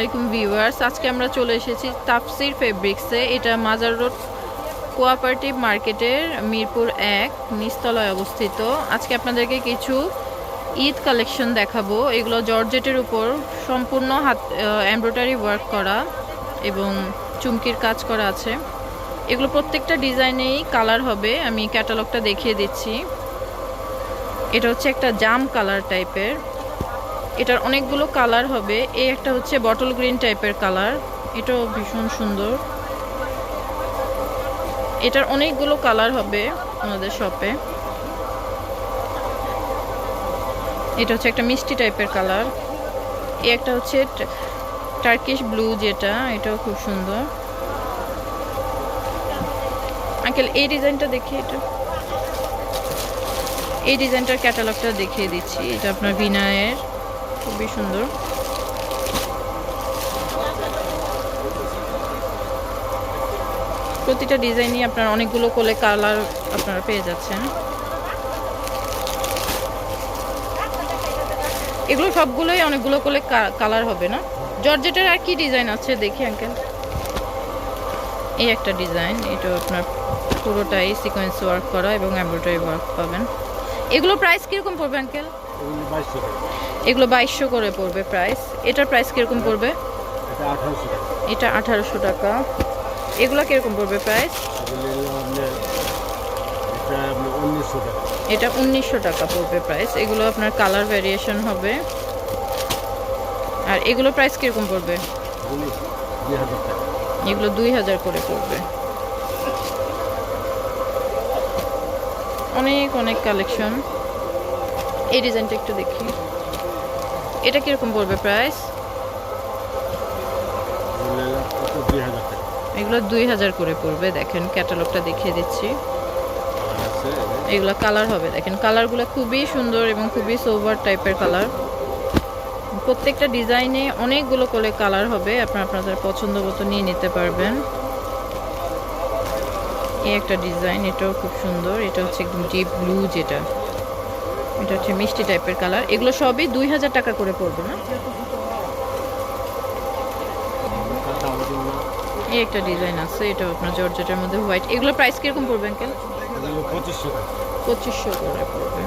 আলাইকুম ভিউয়ার্স। আজকে আমরা চলে এসেছি তাফসির ফেব্রিক্সে। এটা মাজার রোড কোঅপারেটিভ মার্কেটের মিরপুর এক নিচতলায় অবস্থিত। আজকে আপনাদেরকে কিছু ঈদ কালেকশন দেখাবো। এগুলো জর্জেটের উপর সম্পূর্ণ হাত এমব্রয়ডারি ওয়ার্ক করা এবং চুমকির কাজ করা আছে। এগুলো প্রত্যেকটা ডিজাইনেই কালার হবে। আমি ক্যাটালগটা দেখিয়ে দিচ্ছি। এটা হচ্ছে একটা জাম কালার টাইপের। এটার অনেকগুলো কালার হবে। এই একটা হচ্ছে বটল গ্রিন টাইপের কালার। এটাও ভীষণ সুন্দর। এটার অনেকগুলো কালার হবে আমাদের শপে এটা হচ্ছে একটা মিষ্টি টাইপের কালার। এই একটা হচ্ছে টার্কিশ ব্লু যেটা, এটাও খুব সুন্দর। আঙ্কেল, এই ডিজাইনটা দেখি এটা। এই ডিজাইনটার ক্যাটালগটা দেখিয়ে দিচ্ছি। এটা আপনার বিনায়ের খুবই সুন্দর। প্রতিটা ডিজাইনই আপনার অনেকগুলো কোলে কালার আপনারা পেয়ে যাচ্ছেন। এগুলো সবগুলোই অনেকগুলো কোলে কালার হবে না? জর্জেটের আর কি ডিজাইন আছে দেখি আঙ্কেল এই একটা ডিজাইন, এটা আপনার পুরোটাই সিকোয়েন্স ওয়ার্ক করা এবং এমব্রয়ডারি ওয়ার্ক পাবেন। এগুলো প্রাইস কীরকম পড়বে আঙ্কেল এগুলি বাইশশো করে পড়বে প্রাইস এটার প্রাইস কীরকম পড়বে? এটা আঠারোশো টাকা। এগুলো কীরকম পড়বে প্রাইস এটা উনিশশো টাকা। পড়বে প্রাইস এগুলো আপনার কালার ভ্যারিয়েশন হবে। আর এগুলো প্রাইস কীরকম পড়বে? এগুলো দুই হাজার করে পড়বে। অনেক অনেক কালেকশন এই ডিজাইনটা একটু দেখি। এটা কীরকম পড়বে প্রাইস এগুলি দুই হাজার করে পড়বে, দেখেন ক্যাটালগটা দেখিয়ে দিচ্ছি। এগুলো কালার হবে, দেখেন কালারগুলো খুবই সুন্দর এবং খুবই সোভার টাইপের কালার প্রত্যেকটা ডিজাইনে অনেকগুলো করে কালার হবে, আপনার আপনাদের পছন্দ মতো নিয়ে নিতে পারবেন। এই একটা ডিজাইন, এটাও খুব সুন্দর, এটা হচ্ছে একদম ডিপ ব্লু যেটা। এটা হচ্ছে মিষ্টি টাইপের কালার এগুলো সবই দুই হাজার টাকা করে পড়বে না? এই একটা ডিজাইন আছে এটা আপনার জর্জেটের মধ্যে হোয়াইট এগুলো প্রাইস কীরকম পড়বে আঙ্কেল? পঁচিশশো করে পড়বে।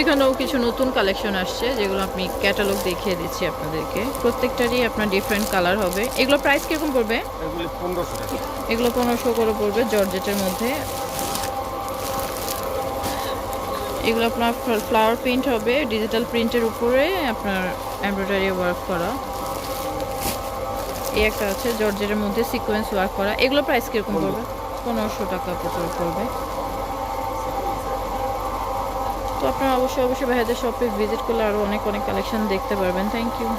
এখানেও কিছু নতুন কালেকশন আসছে যেগুলো আমি ক্যাটালগ দেখিয়ে দিচ্ছি আপনাদেরকে। প্রত্যেকটারই আপনার ডিফারেন্ট কালার হবে। এগুলো প্রাইস কীরকম পড়বে? এগুলো পনেরোশো করে পড়বে জর্জেটের মধ্যে। এগুলো আপনার ফ্লাওয়ার প্রিন্ট হবে ডিজিটাল প্রিন্টের উপরে আপনার এমব্রয়ডারি ওয়ার্ক করা। এই একটা আছে জর্জের মধ্যে সিকোয়েন্স ওয়ার্ক করা। এগুলো প্রাইস কীরকম পড়বে? পনেরোশো টাকা প্রচুর পড়বে। তো আপনারা অবশ্যই অবশ্যই ভাইয়াদের শপে ভিজিট করলে আরও অনেক অনেক কালেকশন দেখতে পারবেন। Thank you